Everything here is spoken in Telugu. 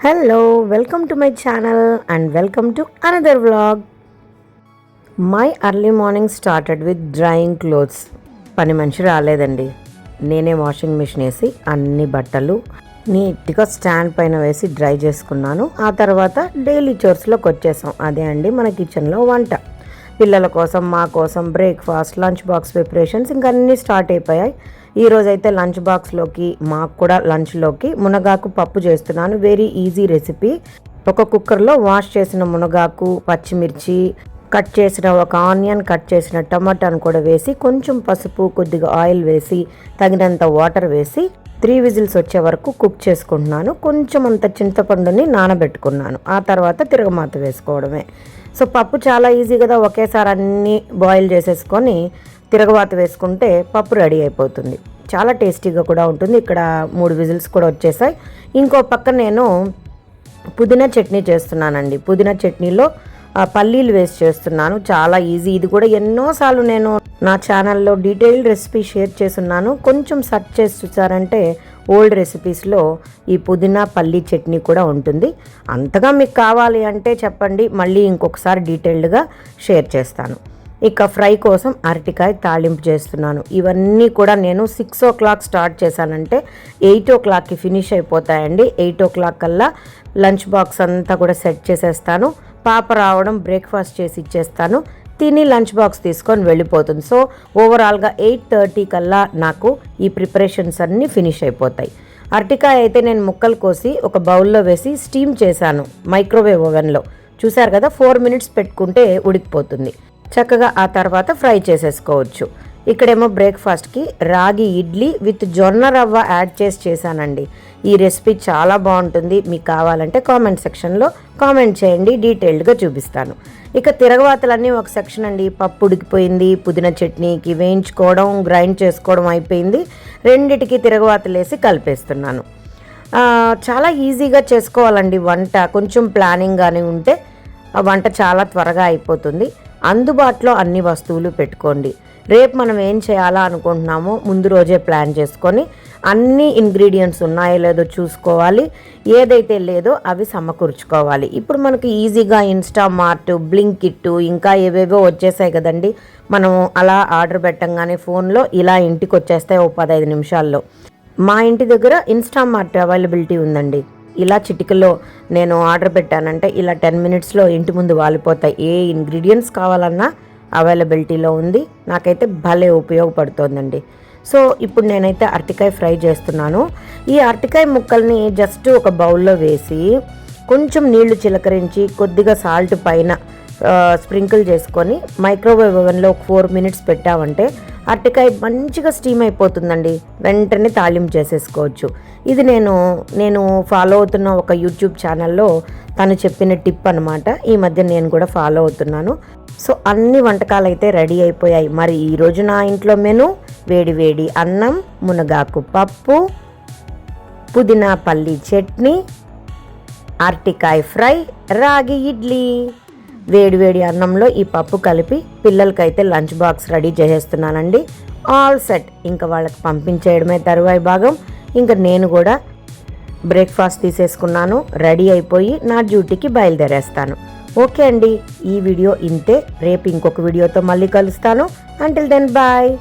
Hello welcome to my channel and welcome to another vlog my early morning started with drawing clothes పని మనిషి రాలేదండి. నేనే వాషింగ్ మిషన్ వేసి అన్ని బట్టలు నీట్గా స్టాండ్ పైన వేసి డ్రై చేసుకున్నాను. ఆ తర్వాత డైలీ చోర్స్లోకి వచ్చేసాం. అదే అండి మన కిచెన్లో వంట. పిల్లల కోసం మా కోసం బ్రేక్ఫాస్ట్ లంచ్ బాక్స్ ప్రిపరేషన్స్ ఇంకా అన్నీ స్టార్ట్ అయిపోయాయి. ఈరోజు అయితే లంచ్ బాక్స్లోకి మాకు కూడా లంచ్లోకి మునగాకు పప్పు చేస్తున్నాను. వెరీ ఈజీ రెసిపీ ఒక కుక్కర్లో వాష్ చేసిన మునగాకు పచ్చిమిర్చి కట్ చేసిన ఒక ఆనియన్ కట్ చేసిన టమాటాను కూడా వేసి కొంచెం పసుపు కొద్దిగా ఆయిల్ వేసి తగినంత వాటర్ వేసి త్రీ విజిల్స్ వచ్చే వరకు కుక్ చేసుకుంటున్నాను. కొంచెం అంత చింతపండుని నానబెట్టుకున్నాను. ఆ తర్వాత తిరగమాత వేసుకోవడమే. సో పప్పు చాలా ఈజీ కదా ఒకేసారి అన్నీ బాయిల్ చేసేసుకొని తిరగవాత వేసుకుంటే పప్పు రెడీ అయిపోతుంది. చాలా టేస్టీగా కూడా ఉంటుంది. ఇక్కడ మూడు విజిల్స్ కూడా వచ్చేసాయి. ఇంకో పక్క నేను పుదీనా చట్నీ చేస్తున్నానండి. పుదీనా చట్నీలో పల్లీలు వేసి చేస్తున్నాను. చాలా ఈజీ. ఇది కూడా ఎన్నోసార్లు నేను నా ఛానల్లో డీటెయిల్డ్ రెసిపీ షేర్ చేస్తున్నాను. కొంచెం సెర్చ్ చేసి చూసారంటే ఓల్డ్ రెసిపీస్లో ఈ పుదీనా పల్లీ చట్నీ కూడా ఉంటుంది. అంతగా మీకు కావాలి అంటే చెప్పండి మళ్ళీ ఇంకొకసారి డీటెయిల్డ్గా షేర్ చేస్తాను. ఇక ఫ్రై కోసం అరటికాయ తాళింపు చేస్తున్నాను. ఇవన్నీ కూడా నేను సిక్స్ ఓ క్లాక్ స్టార్ట్ చేశానంటే ఎయిట్ ఓ క్లాక్కి ఫినిష్ అయిపోతాయండి. ఎయిట్ ఓ క్లాక్ కల్లా లంచ్ బాక్స్ అంతా కూడా సెట్ చేసేస్తాను. పాప రావడం బ్రేక్ఫాస్ట్ చేసి ఇచ్చేస్తాను. తిని లంచ్ బాక్స్ తీసుకొని వెళ్ళిపోతుంది. సో ఓవరాల్గా ఎయిట్ థర్టీ కల్లా నాకు ఈ ప్రిపరేషన్స్ అన్నీ ఫినిష్ అయిపోతాయి. అరటికాయ అయితే నేను ముక్కలు కోసి ఒక బౌల్లో వేసి స్టీమ్ చేశాను మైక్రోవేవ్ ఓవెన్లో. చూశారు కదా ఫోర్ మినిట్స్ పెట్టుకుంటే ఉడికిపోతుంది. చక్కగా ఆ తర్వాత ఫ్రై చేసేసుకోవచ్చు. ఇక్కడేమో బ్రేక్ఫాస్ట్కి రాగి ఇడ్లీ విత్ జొన్న రవ్వ యాడ్ చేసి చేశానండి. ఈ రెసిపీ చాలా బాగుంటుంది. మీకు కావాలంటే కామెంట్ సెక్షన్లో కామెంట్ చేయండి డీటెయిల్డ్గా చూపిస్తాను. ఇక తిరగవాతలన్నీ ఒక సెక్షన్ అండి. పప్పు ఉడికిపోయింది పుదీనా చట్నీకి వేయించుకోవడం గ్రైండ్ చేసుకోవడం అయిపోయింది. రెండిటికి తిరగవాతలేసి కలిపేస్తున్నాను. చాలా ఈజీగా చేసుకోవాలండి వంట. కొంచెం ప్లానింగ్ కానీ ఉంటే వంట చాలా త్వరగా అయిపోతుంది. అందుబాటులో అన్ని వస్తువులు పెట్టుకోండి. రేపు మనం ఏం చేయాలా అనుకుంటున్నామో ముందు రోజే ప్లాన్ చేసుకొని అన్ని ఇంగ్రీడియంట్స్ ఉన్నాయో లేదో చూసుకోవాలి ఏదైతే లేదో అవి సమకూర్చుకోవాలి. ఇప్పుడు మనకి ఈజీగా ఇన్స్టా మార్ట్ బ్లింకిట్ ఇంకా ఏవేవో వచ్చేసాయి కదండి. మనం అలా ఆర్డర్ పెట్టంగానే ఫోన్లో ఇలా ఇంటికి వచ్చేస్తాయి ఓ పదహైదు నిమిషాల్లో. మా ఇంటి దగ్గర ఇన్స్టామార్ట్ అవైలబిలిటీ ఉందండి. ఇలా చిటికలో నేను ఆర్డర్ పెట్టానంటే ఇలా టెన్ మినిట్స్లో ఇంటి ముందు వాలిపోతాయి. ఏ ఇంగ్రీడియంట్స్ కావాలన్నా అవైలబిలిటీలో ఉంది. నాకైతే భలే ఉపయోగపడుతోందండి. సో ఇప్పుడు నేనైతే అరటికాయ ఫ్రై చేస్తున్నాను. ఈ అరటికాయ ముక్కల్ని జస్ట్ ఒక బౌల్లో వేసి కొంచెం నీళ్ళు చిలకరించి కొద్దిగా సాల్ట్ పైన స్ప్రింకిల్ చేసుకొని మైక్రోవేవ్ ఓవెన్లో ఒక ఫోర్ మినిట్స్ పెట్టామంటే అరటికాయ మంచిగా స్టీమ్ అయిపోతుందండి. వెంటనే తాళింపు చేసేసుకోవచ్చు. ఇది నేను నేను ఫాలో అవుతున్న ఒక యూట్యూబ్ ఛానల్లో తను చెప్పిన టిప్ అనమాట ఈ మధ్య నేను కూడా ఫాలో అవుతున్నాను. సో అన్ని వంటకాలు అయితే రెడీ అయిపోయాయి. మరి ఈరోజు నా ఇంట్లో మెను వేడి వేడి అన్నం మునగాకు పప్పు పుదీనా పల్లి చట్నీ అరటికాయ ఫ్రై రాగి ఇడ్లీ. వేడివేడి అన్నంలో ఈ పప్పు కలిపి పిల్లలకైతే lunch box ready చేసేస్తున్నానండి. All set. ఇంకా వాళ్ళకి పంపించేయడమే తరువాయి భాగం. ఇంకా నేను కూడా బ్రేక్ఫాస్ట్ తీసేసుకున్నాను. రెడీ అయిపోయి నా డ్యూటీకి బయలుదేరేస్తాను. ఓకే అండి. ఈ వీడియో ఇంతే. రేపు ఇంకొక వీడియోతో మళ్ళీ కలుస్తాను. Until then bye